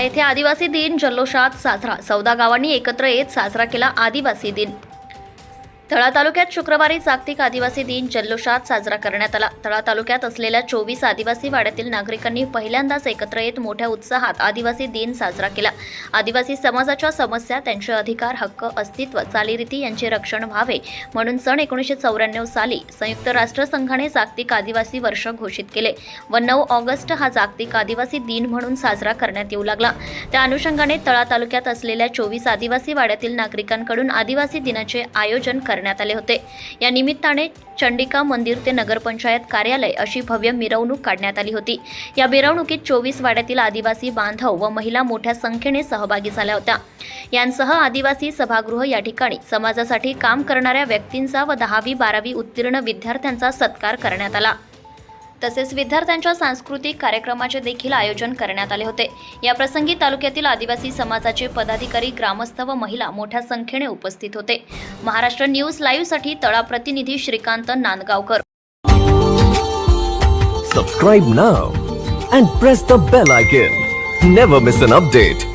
येथे आदिवासी दिन जल्लोषात साजरा. चौदा गावांनी एकत्र येत साजरा केला आदिवासी दिन. तळा तालुक्यात शुक्रवारी जागतिक आदिवासी दिन जल्लोषात साजरा करण्यात आला. तळा तालुक्यात असलेल्या चोवीस आदिवासी वाड्यातील नागरिकांनी पहिल्यांदाच एकत्र येत मोठ्या उत्साहात आदिवासी दिन साजरा केला. आदिवासी समाजाच्या समस्या त्यांचे अधिकार हक्क अस्तित्व चालीरीती यांचे रक्षण व्हावे म्हणून सन एकोणीसशे चौऱ्याण्णव साली संयुक्त राष्ट्रसंघाने जागतिक आदिवासी वर्ष घोषित केले व नऊ ऑगस्ट हा जागतिक आदिवासी दिन म्हणून साजरा करण्यात येऊ लागला. त्या अनुषंगाने तळा तालुक्यात असलेल्या चोवीस आदिवासी वाड्यातील नागरिकांकडून आदिवासी दिनाचे आयोजन करण्यात आले होते. या निमित्ताने चंडिका मंदिर ते नगरपंचायत कार्यालय अशी भव्य मिरवणूक काढण्यात आली होती. या मिरवणुकीत चोवीस वाड्यातील आदिवासी बांधव व महिला मोठ्या संख्येने सहभागी झाल्या होत्या. यांसह आदिवासी सभागृह या ठिकाणी समाजासाठी काम करणाऱ्या व्यक्तींचा व दहावी बारावी उत्तीर्ण विद्यार्थ्यांचा सत्कार करण्यात आला. तसेच विद्यार्थ्यांच्या सांस्कृतिक कार्यक्रमाचे देखील आयोजन करण्यात आले होते. या प्रसंगी तालुक्यातील आदिवासी समाजाचे पदाधिकारी ग्रामस्थ व महिला मोठ्या संख्येने उपस्थित होते. महाराष्ट्र न्यूज लाईव्हसाठी तळा प्रतिनिधी Shrikant Nandgaonkar. Subscribe now and press the bell icon never miss an update